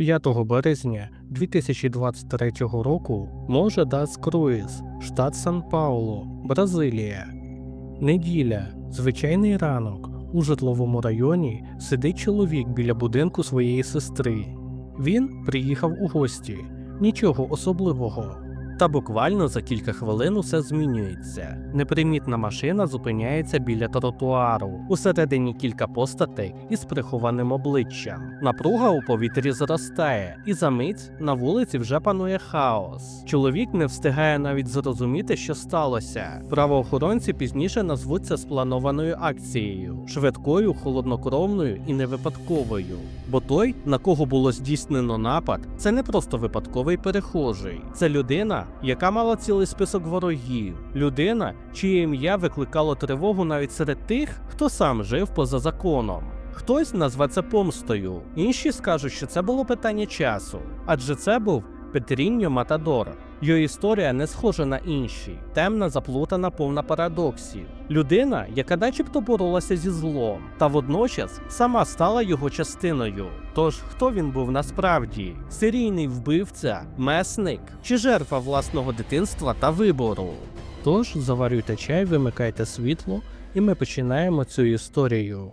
5 березня 2023 року може Дас Круїз, штат Сан-Пауло, Бразилія. Неділя, звичайний ранок. У житловому районі сидить чоловік біля будинку своєї сестри. Він приїхав у гості, нічого особливого. Та буквально за кілька хвилин усе змінюється. Непримітна машина зупиняється біля тротуару. Усередині кілька постатей із прихованим обличчям. Напруга у повітрі зростає, і за мить на вулиці вже панує хаос. Чоловік не встигає навіть зрозуміти, що сталося. Правоохоронці пізніше назвуть це спланованою акцією, швидкою, холоднокровною і невипадковою. Бо той, на кого було здійснено напад, це не просто випадковий перехожий, це людина, яка мала цілий список ворогів, людина, чиє ім'я викликало тривогу навіть серед тих, хто сам жив поза законом. Хтось назве це помстою, інші скажуть, що це було питання часу, адже це був Петріньо Матадор. Його історія не схожа на інші, темна, заплутана, повна парадоксів. Людина, яка начебто боролася зі злом, та водночас сама стала його частиною. Тож хто він був насправді? Серійний вбивця, месник чи жертва власного дитинства та вибору? Тож заварюйте чай, вимикайте світло, і ми починаємо цю історію.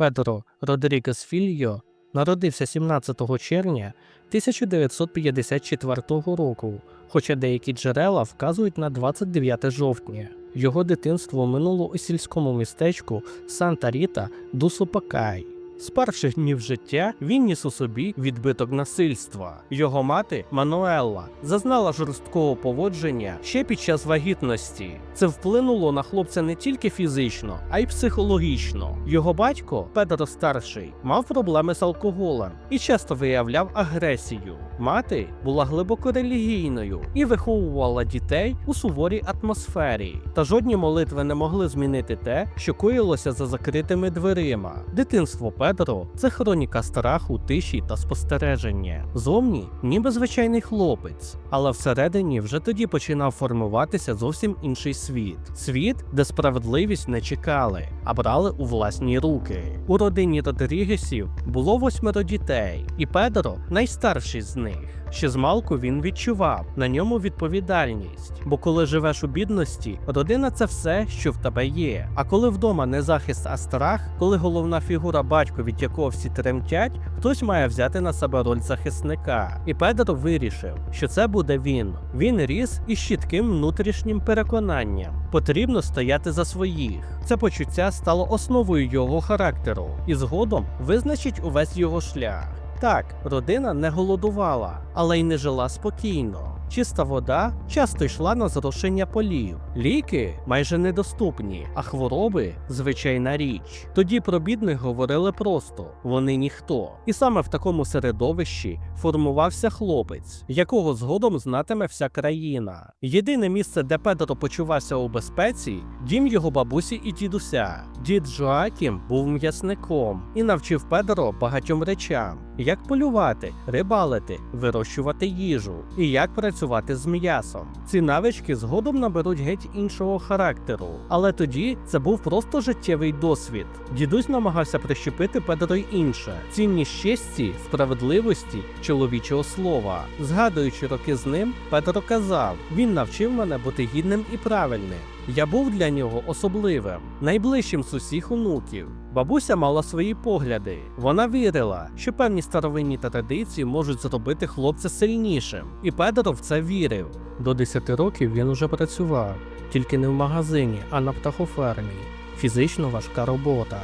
Педро Родрігес Фільо народився 17 червня 1954 року, хоча деякі джерела вказують на 29 жовтня. Його дитинство минуло у сільському містечку Санта Ріта ду Супакай. З перших днів життя він ніс у собі відбиток насильства. Його мати Мануелла зазнала жорсткого поводження ще під час вагітності. Це вплинуло на хлопця не тільки фізично, а й психологічно. Його батько, Педро старший, мав проблеми з алкоголем і часто виявляв агресію. Мати була глибоко релігійною і виховувала дітей у суворій атмосфері. Та жодні молитви не могли змінити те, що коїлося за закритими дверима. Дитинство Педро це хроніка страху, тиші та спостереження. Зовні ніби звичайний хлопець, але всередині вже тоді починав формуватися зовсім інший світ. Світ, де справедливість не чекали, а брали у власні руки. У родині Родрігесів було восьмеро дітей, і Педро найстарший з них. Ще змалку він відчував на ньому відповідальність, бо коли живеш у бідності, родина це все, що в тебе є. А коли вдома не захист, а страх, коли головна фігура батько, від якого всі тремтять, хтось має взяти на себе роль захисника. І Педро вирішив, що це буде він. Він ріс із чітким внутрішнім переконанням. Потрібно стояти за своїх. Це почуття стало основою його характеру, і згодом визначить увесь його шлях. Так, родина не голодувала, але й не жила спокійно. Чиста вода часто йшла на зрошення полів, ліки майже недоступні, а хвороби звичайна річ. Тоді про бідних говорили просто вони ніхто. І саме в такому середовищі формувався хлопець, якого згодом знатиме вся країна. Єдине місце, де Педро почувався у безпеці, дім його бабусі і дідуся. Дід Жоакім був м'ясником і навчив Педро багатьом речам: як полювати, рибалити, вирощувати їжу і як працювати з м'ясом. Ці навички згодом наберуть геть іншого характеру. Але тоді це був просто життєвий досвід. Дідусь намагався прищепити Педро й інше: цінність честі, справедливості, чоловічого слова. Згадуючи роки з ним, Педро казав: він навчив мене бути гідним і правильним. Я був для нього особливим, найближчим з усіх онуків. Бабуся мала свої погляди. Вона вірила, що певні старовинні традиції можуть зробити хлопця сильнішим, і Педро в це вірив. До 10 років він уже працював, тільки не в магазині, а на птахофермі. Фізично важка робота.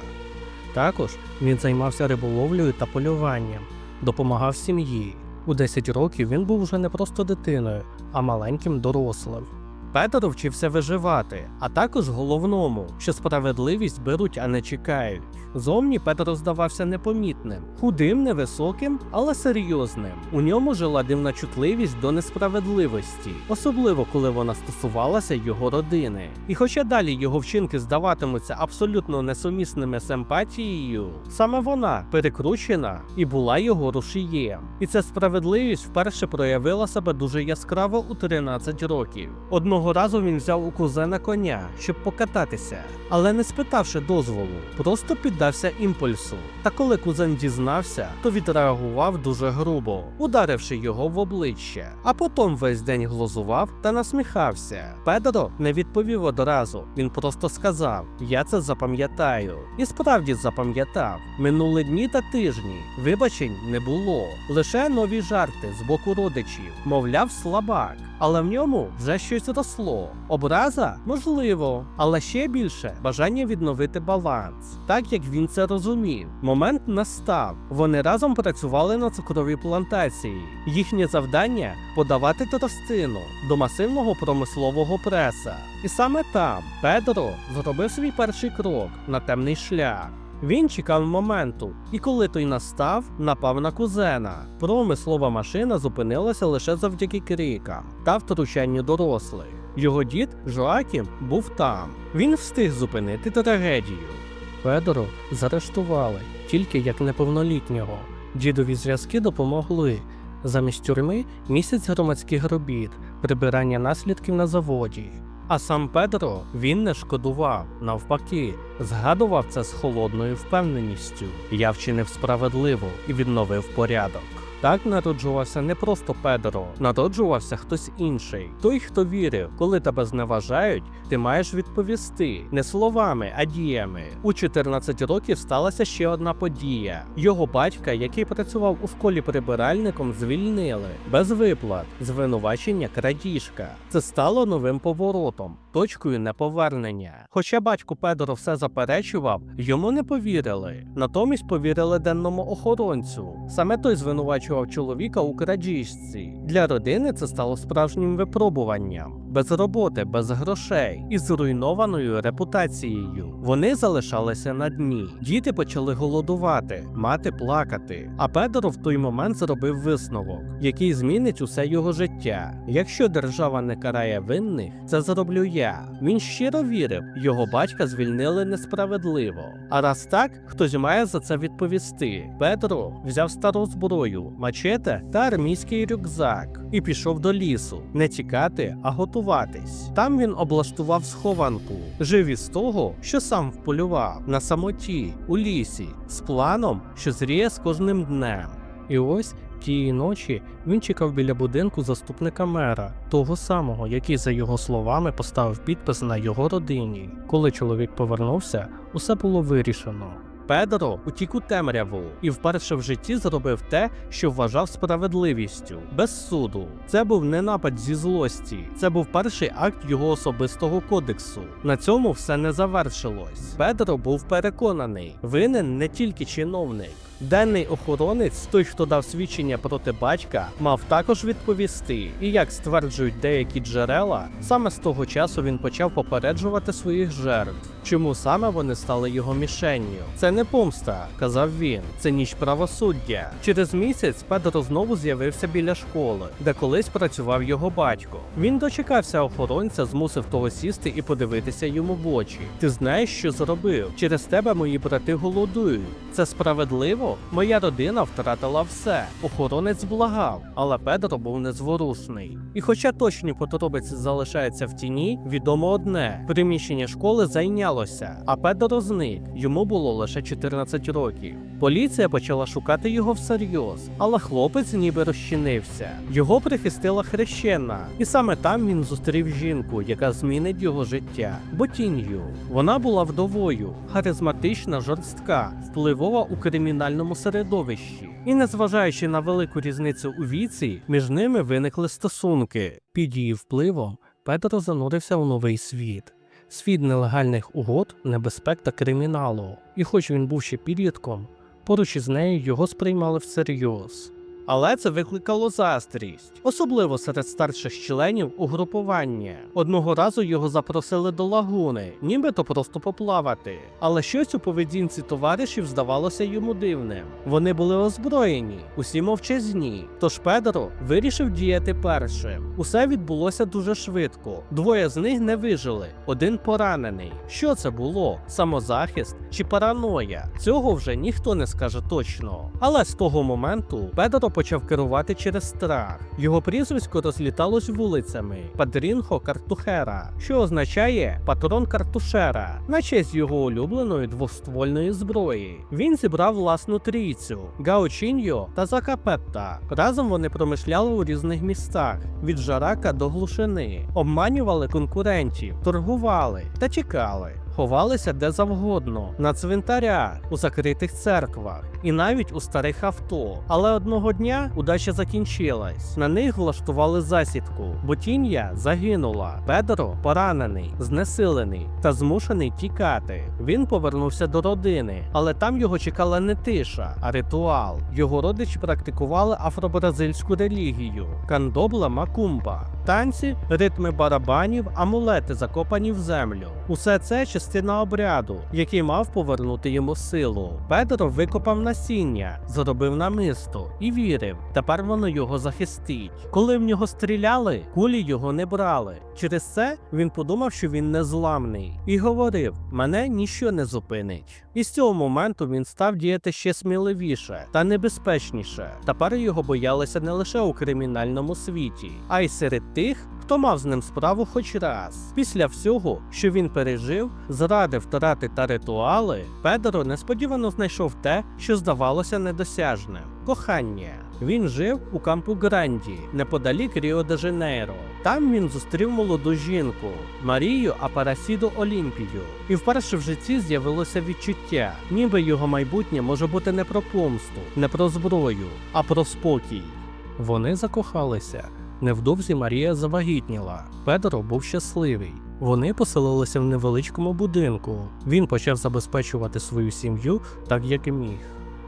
Також він займався риболовлею та полюванням, допомагав сім'ї. У 10 років він був уже не просто дитиною, а маленьким дорослим. Петро вчився виживати, а також головному, що справедливість беруть, а не чекають. Зовні Петро здавався непомітним, худим, невисоким, але серйозним. У ньому жила дивна чутливість до несправедливості, особливо коли вона стосувалася його родини. І хоча далі його вчинки здаватимуться абсолютно несумісними з емпатією, саме вона перекручена і була його рушієм. І ця справедливість вперше проявила себе дуже яскраво у 13 років. Одного разу він взяв у кузена коня, щоб покататися, але не спитавши дозволу, просто піддався імпульсу. Та коли кузен дізнався, то відреагував дуже грубо, ударивши його в обличчя, а потім весь день глузував та насміхався. Педро не відповів одразу. Він просто сказав: Я це запам'ятаю. І справді запам'ятав. Минули дні та тижні. Вибачень не було. Лише нові жарти з боку родичів, мовляв, слабак. Але в ньому вже щось росло. Образа можливо, але ще більше бажання відновити баланс, так як він це розумів. Момент настав. Вони разом працювали на цукровій плантації. Їхнє завдання подавати тростину до масивного промислового преса. І саме там Педро зробив свій перший крок на темний шлях. Він чекав моменту, і коли той настав, напав на кузена. Промислова машина зупинилася лише завдяки крикам та втручанню дорослих. Його дід Жоакім був там. Він встиг зупинити трагедію. Федору заарештували тільки як неповнолітнього. Дідові зв'язки допомогли. Замість тюрми місяць громадських робіт, прибирання наслідків на заводі. А сам Педро він не шкодував, навпаки, згадував це з холодною впевненістю. Я вчинив справедливо і відновив порядок. Так народжувався не просто Педро, народжувався хтось інший. Той, хто вірив, коли тебе зневажають, ти маєш відповісти не словами, а діями. У 14 років сталася ще одна подія. Його батька, який працював у школі прибиральником, звільнили без виплат, звинувачення крадіжка. Це стало новим поворотом, точкою неповернення. Хоча батько Педро все заперечував, йому не повірили. Натомість повірили денному охоронцю. Саме той звинувачував чоловіка у крадіжці. Для родини це стало справжнім випробуванням. Без роботи, без грошей і зруйнованою репутацією. Вони залишалися на дні. Діти почали голодувати, мати плакати. А Педро в той момент зробив висновок, який змінить усе його життя. Якщо держава не карає винних, це зроблю я. Він щиро вірив, його батька звільнили несправедливо. А раз так, хтось має за це відповісти. Педро взяв стару зброю, мачете та армійський рюкзак і пішов до лісу. Не тікати, а готуватись. Там він облаштував схованку, жив із того, що сам вполював на самоті, у лісі, з планом, що зріє з кожним днем. І ось тієї ночі він чекав біля будинку заступника мера, того самого, який, за його словами, поставив підпис на його родині. Коли чоловік повернувся, усе було вирішено. Педро утік у темряву і вперше в житті зробив те, що вважав справедливістю, без суду. Це був не напад зі злості, це був перший акт його особистого кодексу. На цьому все не завершилось. Педро був переконаний, винен не тільки чиновник. Денний охоронець, той, хто дав свідчення проти батька, мав також відповісти. І як стверджують деякі джерела, саме з того часу він почав попереджувати своїх жертв. Чому саме вони стали його мішенню? Це не помста, казав він. Це ніч правосуддя. Через місяць Педро знову з'явився біля школи, де колись працював його батько. Він дочекався охоронця, змусив того сісти і подивитися йому в очі. Ти знаєш, що зробив? Через тебе мої брати голодують. Це справедливо? Моя родина втратила все. Охоронець благав, але Педро був незворушний. І хоча точні подробиці залишаються в тіні, відомо одне: приміщення школи зайнялося, а Педро зник. Йому було лише 14 років. Поліція почала шукати його всерйоз, але хлопець ніби розчинився. Його прихистила хрещена, і саме там він зустрів жінку, яка змінить його життя. Ботінью. Вона була вдовою, харизматична, жорстка, впливова у кримінальному середовищі. І незважаючи на велику різницю у віці, між ними виникли стосунки. Під її впливом Петро занурився у новий світ. Світ нелегальних угод, небезпек та криміналу. І хоч він був ще підлітком, поруч із нею його сприймали всерйоз. Але це викликало заздрість, особливо серед старших членів угрупування. Одного разу його запросили до лагуни, нібито просто поплавати. Але щось у поведінці товаришів здавалося йому дивним. Вони були озброєні, усі мовчазні. Тож Педро вирішив діяти першим. Усе відбулося дуже швидко. Двоє з них не вижили, один поранений. Що це було? Самозахист чи параноя? Цього вже ніхто не скаже точно. Але з того моменту Педро почав керувати через страх. Його прізвисько розліталось вулицями Падрінхо Картухера, що означає патрон картушера, на честь його улюбленої двоствольної зброї. Він зібрав власну трійцю Гаучіньо та Закапетта. Разом вони промишляли у різних містах від жарака до глушини, обманювали конкурентів, торгували та тікали. Ховалися де завгодно, на цвинтарях, у закритих церквах і навіть у старих авто. Але одного дня удача закінчилась. На них влаштували засідку. Ботін'я загинула. Педро поранений, знесилений та змушений тікати. Він повернувся до родини, але там його чекала не тиша, а ритуал. Його родичі практикували афробразильську релігію кандобла макумба. Танці, ритми барабанів, амулети закопані в землю. Усе це частина обряду, який мав повернути йому силу. Педро викопав насіння, зробив намисто і вірив, тепер воно його захистить. Коли в нього стріляли, кулі його не брали. Через це він подумав, що він незламний, і говорив: мене ніщо не зупинить. І з цього моменту він став діяти ще сміливіше та небезпечніше. Тепер його боялися не лише у кримінальному світі, а й серед тих, хто мав з ним справу хоч раз. Після всього, що він пережив, зради втрати та ритуали, Педро несподівано знайшов те, що здавалося недосяжним кохання. Він жив у Кампу Гранді, неподалік Ріо де Жанейро. Там він зустрів молоду жінку Марію Апарасіду Олімпію, і вперше в житті з'явилося відчуття, ніби його майбутнє може бути не про помсту, не про зброю, а про спокій. Вони закохалися. Невдовзі Марія завагітніла. Педро був щасливий. Вони поселилися в невеличкому будинку. Він почав забезпечувати свою сім'ю так, як і міг.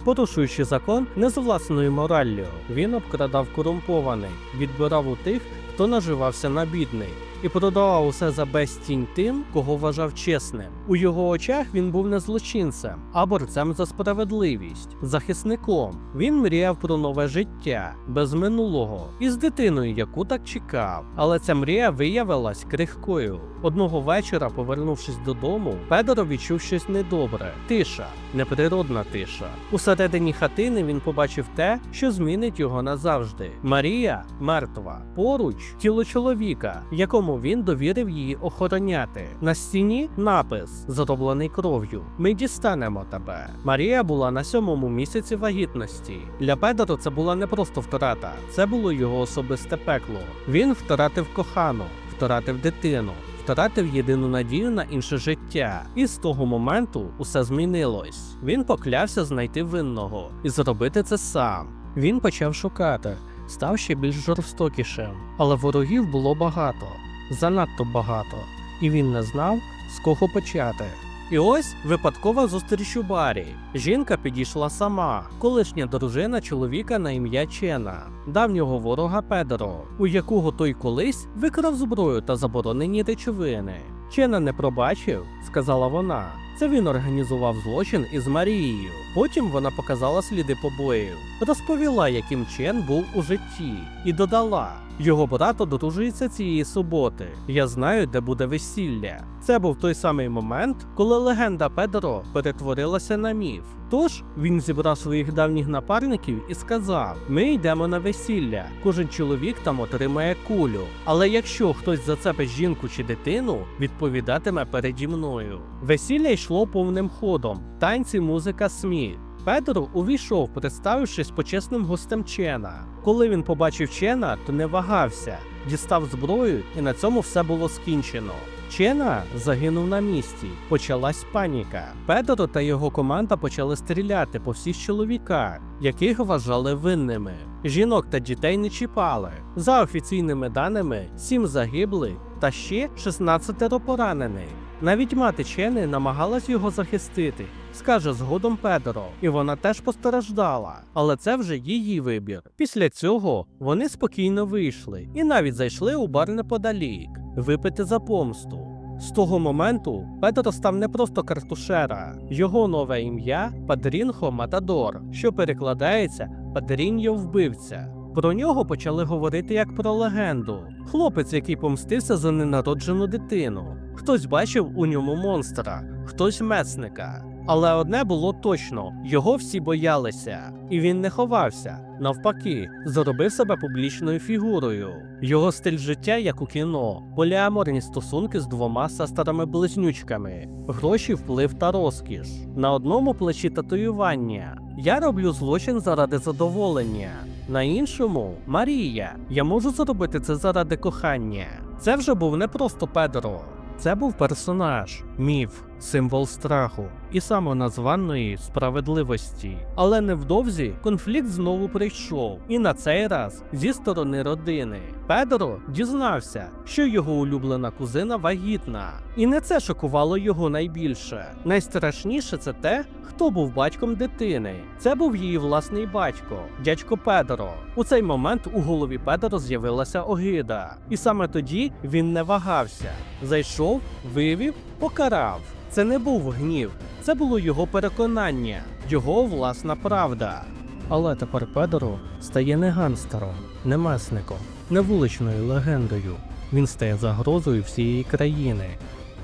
Порушуючи закон не з власною мораллю, він обкрадав корумпований, відбирав у тих, хто наживався на бідний, і продавав усе за безцінь тим, кого вважав чесним. У його очах він був не злочинцем, а борцем за справедливість, захисником. Він мріяв про нове життя без минулого і з дитиною, яку так чекав. Але ця мрія виявилась крихкою. Одного вечора, повернувшись додому, Педро відчув щось недобре. Тиша, неприродна тиша. Усередині хатини він побачив те, що змінить його назавжди. Марія мертва. Поруч тіло чоловіка, якому він довірив її охороняти. На стіні напис, зроблений кров'ю. Ми дістанемо тебе. Марія була на сьомому місяці вагітності. Для Педро це була не просто втрата, це було його особисте пекло. Він втратив кохану, втратив дитину. Втратив єдину надію на інше життя, і з того моменту усе змінилось. Він поклявся знайти винного і зробити це сам. Він почав шукати, став ще більш жорстокішим, але ворогів було багато, занадто багато, і він не знав, з кого почати. І ось випадкова зустріч у барі. Жінка підійшла сама, колишня дружина чоловіка на ім'я Чена, давнього ворога Педро, у якого той колись викрав зброю та заборонені речовини. Чена не пробачив, сказала вона. Це він організував злочин із Марією. Потім вона показала сліди побоїв, розповіла, яким Чен був у житті, і додала: його брат одружується цієї суботи. Я знаю, де буде весілля. Це був той самий момент, коли легенда Педро перетворилася на міф. Тож він зібрав своїх давніх напарників і сказав: Ми йдемо на весілля. Кожен чоловік там отримає кулю. Але якщо хтось зацепить жінку чи дитину, відповідатиме переді мною. Весілля йшло повним ходом, танці, музика, сміх. Педро увійшов, представившись почесним гостем Чена. Коли він побачив Чена, то не вагався, дістав зброю, і на цьому все було скінчено. Чена загинув на місці. Почалась паніка. Педро та його команда почали стріляти по всіх чоловіках, яких вважали винними. Жінок та дітей не чіпали. За офіційними даними, сім загиблих та ще 16 поранених. Навіть мати Чени намагалась його захистити, скаже згодом Педро, і вона теж постраждала. Але це вже її вибір. Після цього вони спокійно вийшли і навіть зайшли у бар неподалік випити за помсту. З того моменту Педро став не просто картушера, його нове ім'я Падрінхо Матадор, що перекладається Падріньо вбивця. Про нього почали говорити як про легенду. Хлопець, який помстився за ненароджену дитину. Хтось бачив у ньому монстра, хтось месника. Але одне було точно: його всі боялися, і він не ховався. Навпаки, зробив себе публічною фігурою. Його стиль життя, як у кіно, поліаморні стосунки з двома сестрами-близнючками, гроші, вплив та розкіш. На одному плечі татуювання. Я роблю злочин заради задоволення. На іншому Марія. Я можу зробити це заради кохання. Це вже був не просто Педро. Це був персонаж, міф, символ страху і самоназваної справедливості. Але невдовзі конфлікт знову прийшов, і на цей раз зі сторони родини. Педро дізнався, що його улюблена кузина вагітна, і не це шокувало його найбільше. Найстрашніше це те, хто був батьком дитини. Це був її власний батько, дядько Педро. У цей момент у голові Педро з'явилася огида, і саме тоді він не вагався. Зайшов, вивів, покарав. Це не був гнів, це було його переконання, його власна правда. Але тепер Педро стає не гангстером, не месником, не вуличною легендою. Він стає загрозою всієї країни.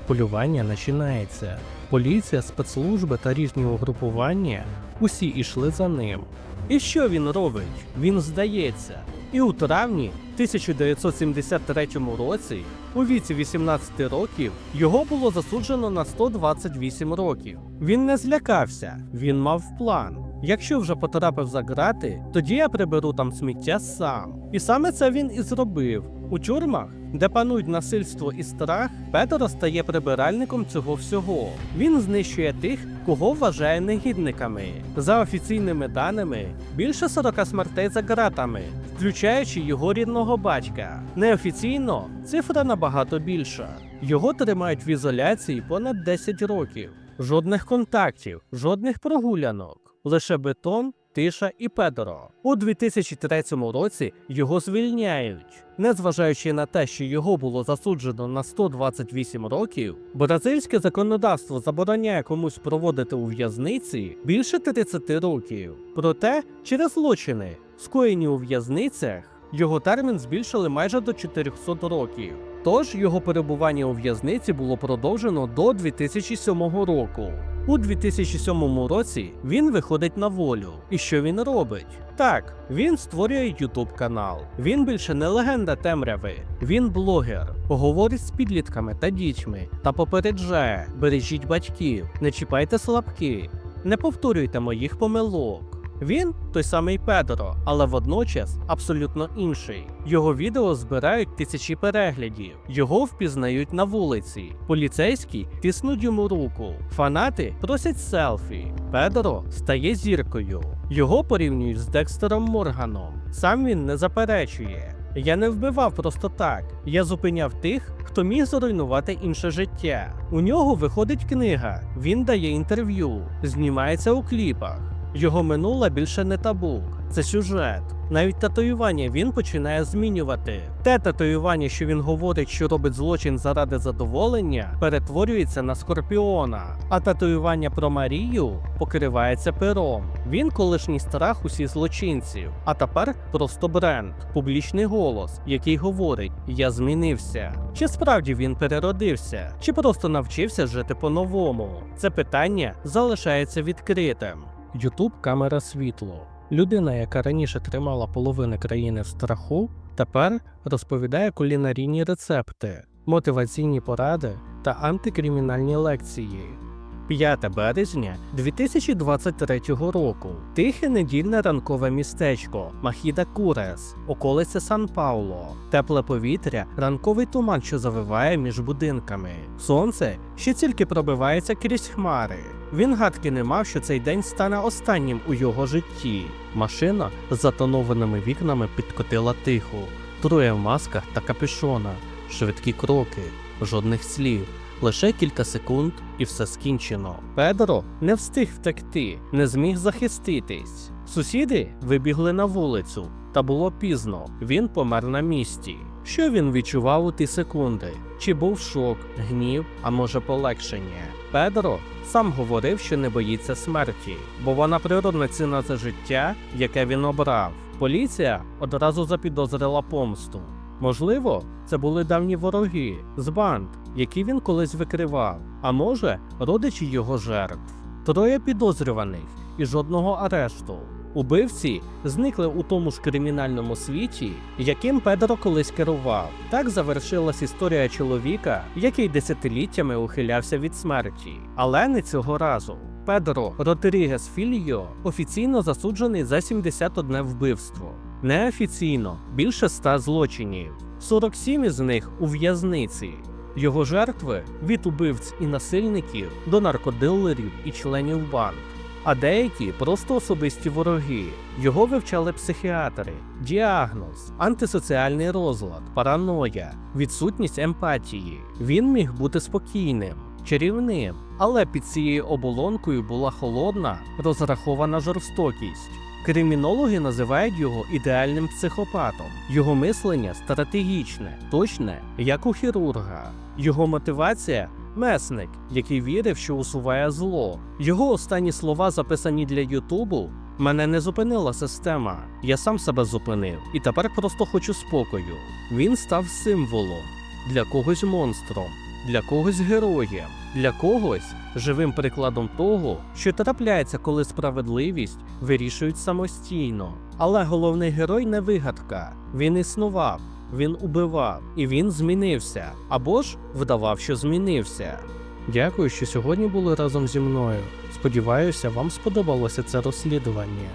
Полювання починається. Поліція, спецслужби та різні угрупування усі йшли за ним. І що він робить? Він здається. І у травні 1973 році, у віці 18 років, його було засуджено на 128 років. Він не злякався, він мав план. Якщо вже потрапив за грати, тоді я приберу там сміття сам. І саме це він і зробив. У тюрмах, де панують насильство і страх, Петро стає прибиральником цього всього. Він знищує тих, кого вважає негідниками. За офіційними даними, більше 40 смертей за ґратами, включаючи його рідного батька. Неофіційно цифра набагато більша. Його тримають в ізоляції понад 10 років. Жодних контактів, жодних прогулянок, лише бетон, тиша і Педро. У 2003 році його звільняють. Незважаючи на те, що його було засуджено на 128 років, бразильське законодавство забороняє комусь проводити у в'язниці більше 30 років. Проте через злочини, скоєні у в'язницях, його термін збільшили майже до 400 років. Тож його перебування у в'язниці було продовжено до 2007 року. У 2007 році він виходить на волю. І що він робить? Так, він створює YouTube канал. Він більше не легенда темряви. Він блогер, говорить з підлітками та дітьми та попереджає: бережіть батьків, не чіпайте слабки, не повторюйте моїх помилок. Він той самий Педро, але водночас абсолютно інший. Його відео збирають тисячі переглядів, його впізнають на вулиці. Поліцейські тиснуть йому руку. Фанати просять селфі. Педро стає зіркою. Його порівнюють з Декстером Морганом. Сам він не заперечує. Я не вбивав просто так. Я зупиняв тих, хто міг зруйнувати інше життя. У нього виходить книга, він дає інтерв'ю, знімається у кліпах. Його минуле більше не табу, це сюжет. Навіть татуювання він починає змінювати. Те татуювання, що він говорить, що робить злочин заради задоволення, перетворюється на скорпіона. А татуювання про Марію покривається пером. Він колишній страх усіх злочинців. А тепер просто бренд, публічний голос, який говорить: Я змінився. Чи справді він переродився, чи просто навчився жити по-новому? Це питання залишається відкритим. Ютуб камера світло. Людина, яка раніше тримала половину країни в страху, тепер розповідає кулінарійні рецепти, мотиваційні поради та антикримінальні лекції. 5 березня 2023 року. Тихе недільне ранкове містечко Махіда Курес, околиця Сан Пауло. Тепле повітря, ранковий туман, що завиває між будинками. Сонце ще тільки пробивається крізь хмари. Він гадки не мав, що цей день стане останнім у його житті. Машина з затонованими вікнами підкотила тихо, троє в масках та капюшона, швидкі кроки, жодних слів. Лише кілька секунд і все скінчено. Педро не встиг втекти, не зміг захиститись. Сусіди вибігли на вулицю, та було пізно. Він помер на місці. Що він відчував у ті секунди? Чи був шок, гнів, а може полегшення? Педро сам говорив, що не боїться смерті, бо вона природна ціна за життя, яке він обрав. Поліція одразу запідозрила помсту. Можливо, це були давні вороги з банд, які він колись викривав, а може, родичі його жертв. Троє підозрюваних і жодного арешту. Убивці зникли у тому ж кримінальному світі, яким Педро колись керував. Так завершилась історія чоловіка, який десятиліттями ухилявся від смерті. Але не цього разу. Педро Родрігес Фільо офіційно засуджений за 71 вбивство. Неофіційно більше 100 злочинів, 47 із них у в'язниці. Його жертви від убивць і насильників до наркодилерів і членів банд. А деякі просто особисті вороги. Його вивчали психіатри, діагноз, антисоціальний розлад, параноя, відсутність емпатії. Він міг бути спокійним, чарівним, але під цією оболонкою була холодна, розрахована жорстокість. Кримінологи називають його ідеальним психопатом. Його мислення стратегічне, точне, як у хірурга. Його мотивація месник, який вірив, що усуває зло. Його останні слова, записані для Ютубу. Мене не зупинила система. Я сам себе зупинив і тепер просто хочу спокою. Він став символом для когось монстром, для когось героєм, для когось живим прикладом того, що трапляється, коли справедливість вирішують самостійно. Але головний герой не вигадка. Він існував, він убивав, і він змінився або ж вдавав, що змінився. Дякую, що сьогодні були разом зі мною. Сподіваюся, вам сподобалося це розслідування.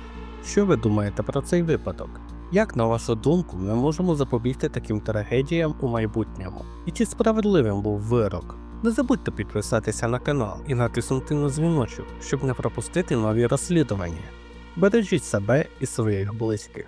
Що ви думаєте про цей випадок? Як на вашу думку, ми можемо запобігти таким трагедіям у майбутньому? І чи справедливим був вирок? Не забудьте підписатися на канал і натиснути на дзвіночок, щоб не пропустити нові розслідування. Бережіть себе і своїх близьких.